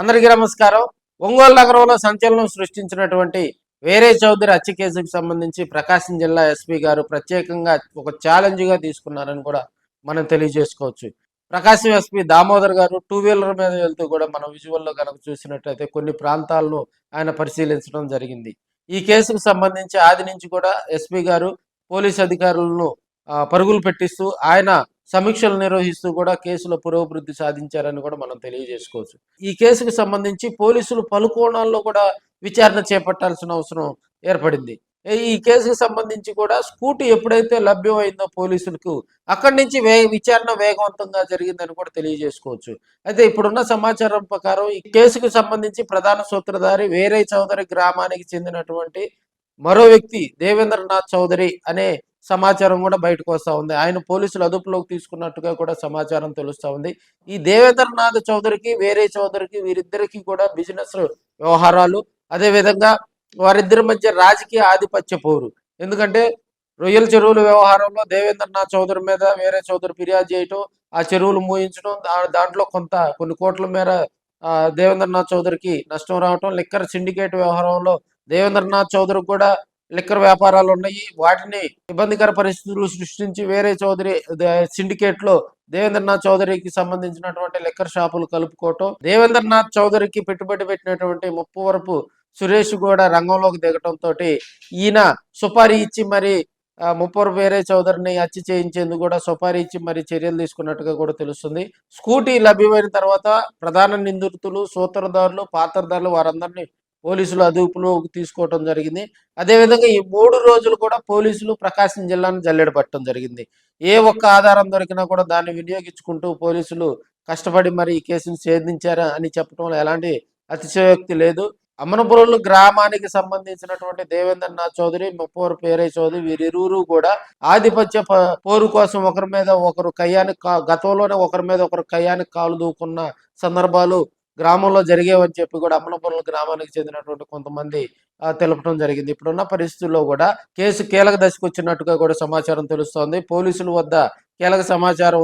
అందరికీ నమస్కారం. ఒంగోలు నగరంలో సంచలనం సృష్టించినటువంటి వేరే చౌదరి హత్య కేసుకు సంబంధించి ప్రకాశం జిల్లా ఎస్పీ గారు ప్రత్యేకంగా ఒక ఛాలెంజ్గా తీసుకున్నారని కూడా మనం తెలియజేసుకోవచ్చు. ప్రకాశం ఎస్పీ దామోదర్ గారు టూ వీలర్ మీద వెళ్తూ కూడా మనం విజువల్లో కనుక చూసినట్లయితే కొన్ని ప్రాంతాల్లో ఆయన పరిశీలించడం జరిగింది. ఈ కేసుకు సంబంధించి ఆది నుంచి కూడా ఎస్పీ గారు పోలీస్ అధికారులను పరుగులు పెట్టిస్తూ ఆయన సమీక్షలు నిర్వహిస్తూ కూడా కేసులో పురోభివృద్ధి సాధించారని కూడా మనం తెలియజేసుకోవచ్చు. ఈ కేసుకు సంబంధించి పోలీసులు పలు కోణాల్లో కూడా విచారణ చేపట్టాల్సిన అవసరం ఏర్పడింది. ఈ కేసుకు సంబంధించి కూడా స్కూటీ ఎప్పుడైతే లభ్యమైందో పోలీసులకు అక్కడి నుంచి వే విచారణ వేగవంతంగా జరిగిందని కూడా తెలియజేసుకోవచ్చు. అయితే ఇప్పుడున్న సమాచారం ప్రకారం ఈ కేసుకు సంబంధించి ప్రధాన సూత్రధారి వేరే చౌదరి గ్రామానికి చెందినటువంటి మరో వ్యక్తి దేవేంద్రనాథ్ చౌదరి అనే సమాచారం కూడా బయటకు వస్తూ ఉంది. ఆయన పోలీసులు అదుపులోకి తీసుకున్నట్టుగా కూడా సమాచారం తెలుస్తూ ఉంది. ఈ దేవేంద్రనాథ్ చౌదరికి వేరే చౌదరికి వీరిద్దరికి కూడా బిజినెస్ వ్యవహారాలు అదే విధంగా వారిద్దరి మధ్య రాజకీయ ఆధిపత్య పోరు. ఎందుకంటే రొయ్యల చెరువుల వ్యవహారంలో దేవేంద్రనాథ్ చౌదరి మీద వేరే చౌదరి ఫిర్యాదు చేయటం ఆ చెరువులు మూయించడం దాంట్లో కొంత కొన్ని కోట్ల మేర దేవేంద్రనాథ్ చౌదరికి నష్టం రావటం లిక్కర్ సిండికేట్ వ్యవహారంలో దేవేంద్రనాథ్ చౌదరికి కూడా లిక్కర్ వ్యాపారాలు ఉన్నాయి. వాటిని ఇబ్బందికర పరిస్థితులు సృష్టించి వేరే చౌదరి సిండికేట్లో దేవేంద్రనాథ్ చౌదరికి సంబంధించినటువంటి లిక్కర్ షాపులు కలుపుకోవటం దేవేంద్రనాథ్ చౌదరికి పెట్టుబడి పెట్టినటువంటి ముప్పవరపు సురేష్ కూడా రంగంలోకి దిగటంతో ఈయన సుపారీ ఇచ్చి మరి ముప్పరు వేరే చౌదరిని హత్య చేయించేందుకు కూడా సుపారీ ఇచ్చి మరి చర్యలు తీసుకున్నట్టుగా కూడా తెలుస్తుంది. స్కూటీ లభ్యమైన తర్వాత ప్రధాన నిందితులు సూత్రధారులు పాత్రధారులు వారందరినీ పోలీసులు అదుపులోకి తీసుకోవటం జరిగింది. అదేవిధంగా ఈ మూడు రోజులు కూడా పోలీసులు ప్రకాశం జిల్లాను జల్లెడ పట్టడం జరిగింది. ఏ ఒక్క ఆధారం దొరికినా కూడా దాన్ని వినియోగించుకుంటూ పోలీసులు కష్టపడి మరి ఈ కేసును ఛేదించారా అని చెప్పడంలో ఎలాంటి అతిశయోక్తి లేదు. అమ్మనపురంలో గ్రామానికి సంబంధించినటువంటి దేవేంద్రనాథ్ చౌదరి ముప్పవరు పేరే చౌదరి వీరిరువురు కూడా ఆధిపత్య పోరు కోసం ఒకరి మీద ఒకరు కయ్యానికి కా- గతంలోనే ఒకరి మీద ఒకరు కయ్యానికి కాలు దూకున్న సందర్భాలు గ్రామంలో జరిగేవని చెప్పి కూడా అమలపురం గ్రామానికి చెందినటువంటి కొంతమంది తెలపడం జరిగింది. ఇప్పుడున్న పరిస్థితుల్లో కూడా కేసు కీలక దశకు వచ్చినట్టుగా కూడా సమాచారం తెలుస్తోంది. పోలీసుల వద్ద కీలక సమాచారం